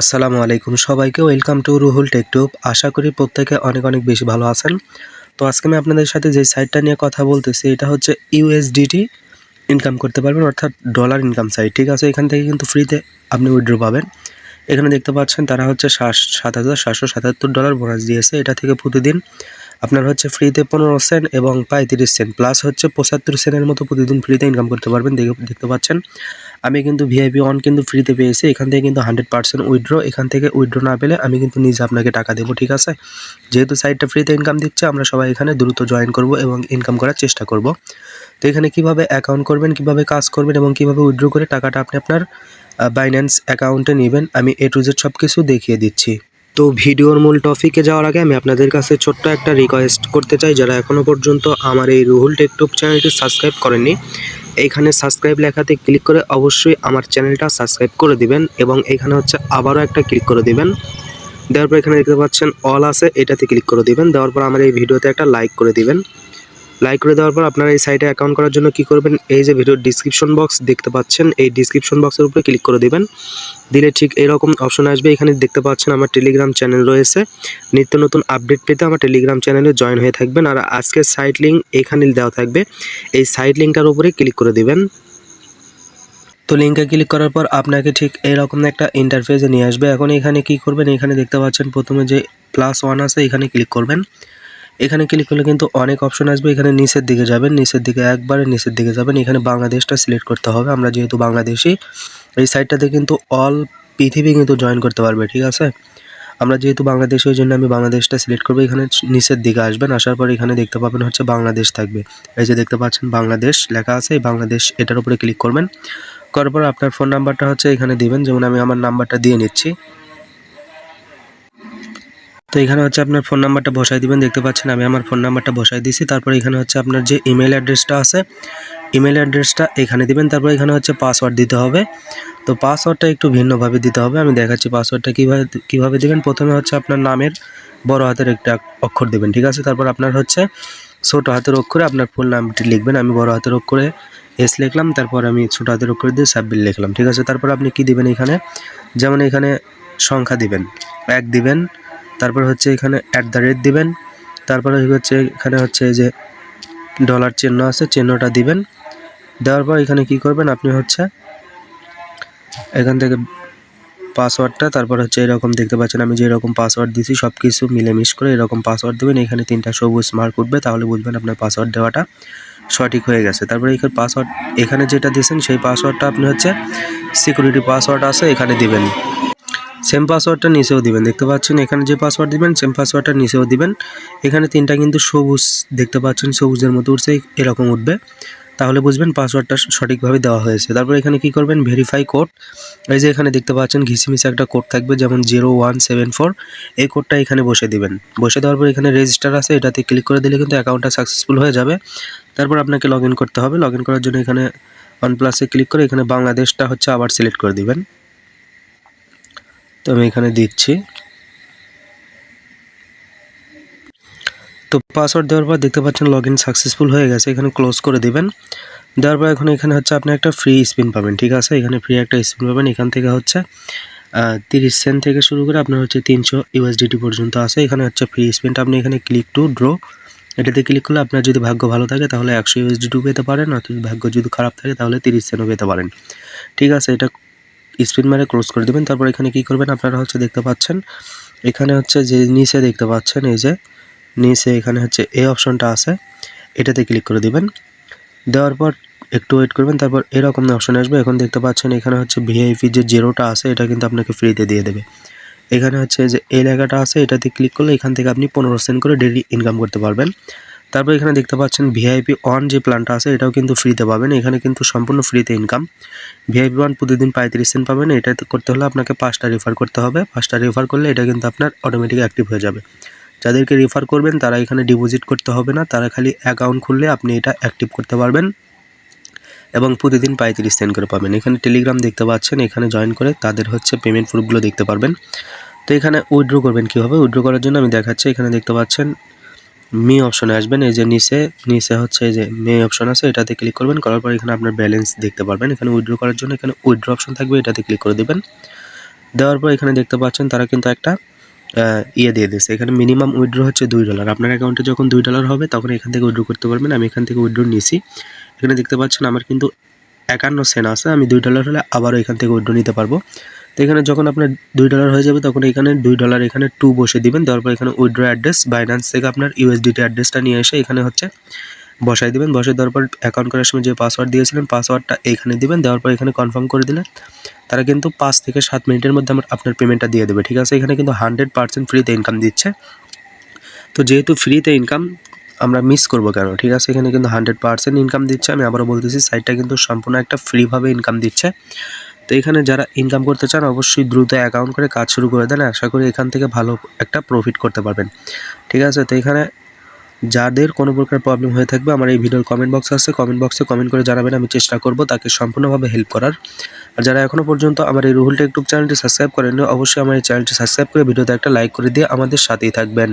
আসসালামু আলাইকুম সবাইকে, welcome to Ruhul tech tube আশা করি প্রত্যেকে অনেক অনেক বেশি ভালো আছেন। তো আজকে আমি আপনাদের সাথে যে সাইটটা নিয়ে কথা বলতেছি, এটা হচ্ছে ইউএসডিটি ইনকাম করতে পারবেন, অর্থাৎ ডলার ইনকাম সাইট। ঠিক আছে, এখান থেকে কিন্তু ফ্রিতে আপনি উইড্রো পাবেন। এখানে দেখতে পাচ্ছেন তারা হচ্ছে সাত হাজার সাতশো সাতাত্তর ডলার বোনাস দিয়েছে। এটা থেকে প্রতিদিন আপনার হচ্ছে ফ্রিতে পনেরো সেন্ট এবং পঁয়ত্রিশ সেন্ট, প্লাস হচ্ছে পঁচাত্তর সেন্টের মতো প্রতিদিন ফ্রিতে ইনকাম করতে পারবেন। দেখতে পাচ্ছেন। আমি কিন্তু ভিআইপি ওয়ান কিন্তু ফ্রিতে পেয়েছি। এখান থেকে কিন্তু হান্ড্রেড পার্সেন্ট উইড্রো এখান থেকে উইড্রো না পেলে আমি কিন্তু নিজে আপনাকে টাকা দেবো, ঠিক আছে? যেহেতু সাইটটা ফ্রিতে ইনকাম দিচ্ছে, আমরা সবাই এখানে দ্রুত জয়েন করব এবং ইনকাম করার চেষ্টা করব। তো এখানে কীভাবে অ্যাকাউন্ট করবেন, কীভাবে কাজ করবেন এবং কীভাবে উইড্রো করে টাকাটা আপনি আপনার বাইন্যান্স অ্যাকাউন্টে নেবেন, আমি এ টু জেড সব কিছু দেখিয়ে দিচ্ছি। তো ভিডিওর মূল টপিকে যাওয়ার আগে আমি আপনাদের কাছে ছোট্ট একটা রিকোয়েস্ট করতে চাই। যারা এখনও পর্যন্ত আমার এই রুহুল টেকটুব চ্যানেলটি সাবস্ক্রাইব করেননি এইখানে সাবস্ক্রাইব লেখাতে ক্লিক করে অবশ্যই আমার চ্যানেলটা সাবস্ক্রাইব করে দিবেন এবং এখানে হচ্ছে আবারও একটা ক্লিক করে দিবেন। দেওয়ার পর এখানে দেখতে পাচ্ছেন অল আছে, এটাতে ক্লিক করে দিবেন। দেওয়ার পর আমার এই ভিডিওতে একটা লাইক করে দিবেন। লাইক করে দেওয়ার পর আপনারা এই সাইটে অ্যাকাউন্ট করার জন্য কি করবেন? এই যে ভিডিওর ডিসক্রিপশন বক্স দেখতে পাচ্ছেন, এই ডিসক্রিপশন বক্সের উপরে ক্লিক করে দিবেন। দিলে ঠিক এরকম অপশন আসবে। এখানে দেখতে পাচ্ছেন আমার টেলিগ্রাম চ্যানেল রয়েছে। নিত্য নতুন আপডেট পেতে আমার টেলিগ্রাম চ্যানেলে জয়েন হয়ে থাকবেন। আর আজকের সাইট লিঙ্ক এখানে দেওয়া থাকবে। এই সাইট লিঙ্কটার উপরে ক্লিক করে দিবেন। তো লিঙ্কে ক্লিক করার পর আপনাকে ঠিক এরকম একটা ইন্টারফেসে নিয়ে আসবে। এখন এখানে কি করবেন? এখানে দেখতে পাচ্ছেন প্রথমে যে প্লাস ওয়ান আছে, এখানে ক্লিক করবেন। এখানে ক্লিক করলে কিন্তু অনেক অপশন আসবে। এখানে নিচের দিকে যাবেন, নিচের দিকে একবারে নিচের দিকে যাবেন। এখানে বাংলাদেশটা সিলেক্ট করতে হবে। আমরা যেহেতু বাংলাদেশি, এই সাইটটাতে কিন্তু অল পৃথিবী কিন্তু জয়েন করতে পারবে, ঠিক আছে? আমরা যেহেতু বাংলাদেশি ওই জন্য আমি বাংলাদেশটা সিলেক্ট করব। এখানে নিচের দিকে আসবেন, আসার পর এখানে দেখতে পাবেন হচ্ছে বাংলাদেশ থাকবে। এই যে দেখতে পাচ্ছেন বাংলাদেশ লেখা আছে, এই বাংলাদেশ এটার উপরে ক্লিক করবেন। করার পর আপনার ফোন নাম্বারটা হচ্ছে এখানে দিবেন। যেমন আমি আমার নাম্বারটা দিয়ে নিচ্ছি। তো এখানে হচ্ছে আপনার ফোন নাম্বারটা বসাই দিবেন। দেখতে পাচ্ছেন আমি আমার ফোন নাম্বারটা বসাই দিছি তারপর এখানে হচ্ছে আপনার যে ইমেল অ্যাড্রেসটা আছে ইমেল অ্যাড্রেসটা এখানে দিবেন। তারপর এখানে হচ্ছে পাসওয়ার্ড দিতে হবে। তো পাসওয়ার্ডটা একটু ভিন্নভাবে দিতে হবে। আমি দেখাচ্ছি পাসওয়ার্ডটা কীভাবে কীভাবে দেবেন। প্রথমে হচ্ছে আপনার নামের বড় হাতের একটা অক্ষর দেবেন, ঠিক আছে? তারপর আপনার হচ্ছে ছোটো হাতের অক্ষরে আপনার ফুল নামটি লিখবেন। আমি বড় হাতের অক্ষরে এস লিখলাম। তারপর আমি ছোটো হাতের অক্ষরে দিয়ে সাববিল লিখলাম, ঠিক আছে? তারপর আপনি কি দিবেন এখানে? যেমন এখানে সংখ্যা দিবেন, এক দিবেন। তারপর হচ্ছে এখানে অ্যাট দ্য রেট দিবেন। তারপরে হচ্ছে এখানে হচ্ছে যে ডলার চিহ্ন আছে, চিহ্নটা দিবেন। দেওয়ার পর এখানে কি করবেন? আপনি হচ্ছে এখান থেকে পাসওয়ার্ডটা তারপর হচ্ছে এরকম দেখতে পাচ্ছেন আমি যে এরকম পাসওয়ার্ড দিছি সব কিছু মিলেমিশ করে এরকম পাসওয়ার্ড দেবেন। এখানে তিনটা সবুজ মার্ক উঠবে, তাহলে বুঝবেন আপনার পাসওয়ার্ড দেওয়াটা সঠিক হয়ে গেছে। তারপরে এখানে পাসওয়ার্ড এখানে যেটা দিয়েছেন, সেই পাসওয়ার্ডটা আপনি হচ্ছে সিকিউরিটি পাসওয়ার্ড আছে, এখানে দিবেন। সেম পাসওয়ার্ডটা নিচেও দিবেন, দেখতে পাচ্ছেন? এখানে যে পাসওয়ার্ড দিবেন সেম পাসওয়ার্ডটা নিচেও দিবেন। এখানে তিনটা কিন্তু সবুজ দেখতে পাচ্ছেন, সবুজের মতো উঠছে, এরকম উঠবে। তাহলে বুঝবেন পাসওয়ার্ডটা সঠিকভাবে দেওয়া হয়েছে। তারপর এখানে কি করবেন? ভেরিফাই কোড এই যে এখানে দেখতে পাচ্ছেন, ঘিসিমিসি একটা কোড থাকবে, যেমন জিরো ওয়ান সেভেন ফোর এই কোডটা এখানে বসে দিবেন। বসে দেওয়ার পর এখানে রেজিস্টার আছে, এটাতে ক্লিক করে দিলে কিন্তু অ্যাকাউন্টটা সাকসেসফুল হয়ে যাবে। তারপর আপনাকে লগ করতে হবে। লগ করার জন্য এখানে ওয়ান প্লাসে ক্লিক করে এখানে বাংলাদেশটা হচ্ছে আবার সিলেক্ট করে দিবেন। তো আমি এখানে দিচ্ছি। তো পাসওয়ার্ড দেওয়ার পর দেখতে পাচ্ছেন লগ ইন সাকসেসফুল হয়ে গেছে, এখানে ক্লোজ করে দেবেন। দেওয়ার পর এখন এখানে হচ্ছে আপনি একটা ফ্রি স্পিন পাবেন, ঠিক আছে? এখানে ফ্রি একটা স্পিন পাবেন, এখান থেকে হচ্ছে তিরিশ সেন্ট থেকে শুরু করে আপনার হচ্ছে তিনশো ইউএসডিটি পর্যন্ত আছে। এখানে হচ্ছে ফ্রি স্পিনটা আপনি এখানে ক্লিক টু ড্র এটাতে ক্লিক করলে আপনার যদি ভাগ্য ভালো থাকে তাহলে একশো ইউএসডিটিও পেতে পারেন অথবা ভাগ্য যদি খারাপ থাকে তাহলে তিরিশ সেন্টও পেতে পারেন। ঠিক আছে? এটা স্পিন মারে ক্লোজ করে দেবেন। তারপর এখানে কি করবেন আপনারা হচ্ছে দেখতে পাচ্ছেন? এখানে হচ্ছে যে নিচে দেখতে পাচ্ছেন, এই যে নিচে এখানে হচ্ছে এই অপশনটা আছে। এটাতে ক্লিক করে দিবেন। দেওয়ার পর একটু ওয়েট করবেন, তারপর এরকম অপশন আসবে। এখন দেখতে পাচ্ছেন এখানে হচ্ছে ভিআইপি যে জিরোটা আছে, এটা কিন্তু আপনাকে ফ্রিতে দিয়ে দেবে। এখানে হচ্ছে যে এই লেখাটা আছে, এটাতে ক্লিক করলে এখান থেকে আপনি পনেরো সেন্ট করে ডেলি ইনকাম করতে পারবেন। তারপর এখানে দেখতে পাচ্ছেন ভিআইপি ওয়ান যে প্ল্যানটা আছে, এটাও কিন্তু ফ্রিতে পাবেন। এখানে কিন্তু সম্পূর্ণ ফ্রিতে ইনকাম ভিআইপি ওয়ান প্রতিদিন পঁয়ত্রিশ সেন্ট পাবেন। এটা করতে হলে আপনাকে পাঁচটা রেফার করতে হবে। পাঁচটা রেফার করলে এটা কিন্তু আপনার অটোমেটিক অ্যাক্টিভ হয়ে যাবে। যাদেরকে রেফার করবেন, তারা এখানে ডিপোজিট করতে হবে না। তারা খালি অ্যাকাউন্ট খুললে আপনি এটা অ্যাক্টিভ করতে পারবেন এবং প্রতিদিন পঁয়ত্রিশ সেন্ট করে পাবেন। এখানে টেলিগ্রাম দেখতে পাচ্ছেন, এখানে জয়েন করে তাদের হচ্ছে পেমেন্ট প্রুফগুলো দেখতে পারবেন। তো এখানে উইড্রো করবেন কীভাবে? উইড্রো করার জন্য আমি দেখাচ্ছি। এখানে দেখতে পাচ্ছেন মি অপশনে আসবেন, এই যে নিচে নিচে হচ্ছে এই যে মে অপশন আছে, এটাতে ক্লিক করবেন, করার পর এখানে আপনার ব্যালেন্স দেখতে পারবেন। এখানে উইড্রো করার জন্য এখানে উইড্রো অপশন থাকবে, এটাতে ক্লিক করে দেবেন। দেওয়ার পর এখানে দেখতে পাচ্ছেন তারা কিন্তু একটা ইয়ে দিয়ে দিয়েছে। এখানে মিনিমাম উইড্রো হচ্ছে দুই ডলার আপনার অ্যাকাউন্টে যখন দুই ডলার হবে, তখন এখান থেকে উইড্রো করতে পারবেন। আমি এখান থেকে উইড্রো নিয়েছি। এখানে দেখতে পাচ্ছেন আমার কিন্তু একান্ন সেন্ট আছে, আমি দুই ডলার হলে আবারও এখান থেকে উইড্রো নিতে পারব। তো এখানে যখন আপনার দুই ডলার হয়ে যাবে, তখন এখানে দুই ডলার এখানে টু বসে দিবেন। দেওয়ার পর এখানে উইড্রো অ্যাড্রেস বাইন্যান্স থেকে আপনার ইউএসডিটি অ্যাড্রেসটা নিয়ে এসে এখানে হচ্ছে বসাই দিবেন। বসাই দেওয়ার পর অ্যাকাউন্ট করার সময় যে পাসওয়ার্ড দিয়েছিলেন পাসওয়ার্ডটা এখানে দিবেন। দেওয়ার পর এখানে কনফার্ম করে দিলে তারা কিন্তু পাঁচ থেকে সাত মিনিটের মধ্যে আমার আপনার পেমেন্টটা দিয়ে দেবে। ঠিক আছে? এখানে কিন্তু হান্ড্রেড পার্সেন্ট ফ্রিতে ইনকাম দিচ্ছে। তো যেহেতু ফ্রিতে ইনকাম আমরা মিস করব কেন? ঠিক আছে? এখানে কিন্তু হান্ড্রেড পার্সেন্ট ইনকাম দিচ্ছে। আমি আবারও বলতেছি সাইটটা কিন্তু সম্পূর্ণ একটা ফ্রিভাবে ইনকাম দিচ্ছে। তো এখানে যারা ইনকাম করতে চান, অবশ্যই দ্রুত অ্যাকাউন্ট করে কাজ শুরু করে দেন। আশা করি এখান থেকে ভালো একটা প্রফিট করতে পারবেন। ঠিক আছে? তো এখানে যাদের কোনো প্রকার প্রবলেম হয়ে থাকবে, আমার এই ভিডিওর কমেন্ট বক্স আছে। কমেন্ট বক্সে কমেন্ট করে জানাবেন, আমি চেষ্টা করব তাকে সম্পূর্ণভাবে হেল্প করার। আর যারা এখনও পর্যন্ত আমার এই রুহুল টেক ইউটিউব চ্যানেলটি সাবস্ক্রাইব করেননি, অবশ্যই আমার এই চ্যানেলটি সাবস্ক্রাইব করে ভিডিওতে একটা লাইক করে দিয়ে আমাদের সাথেই থাকবেন।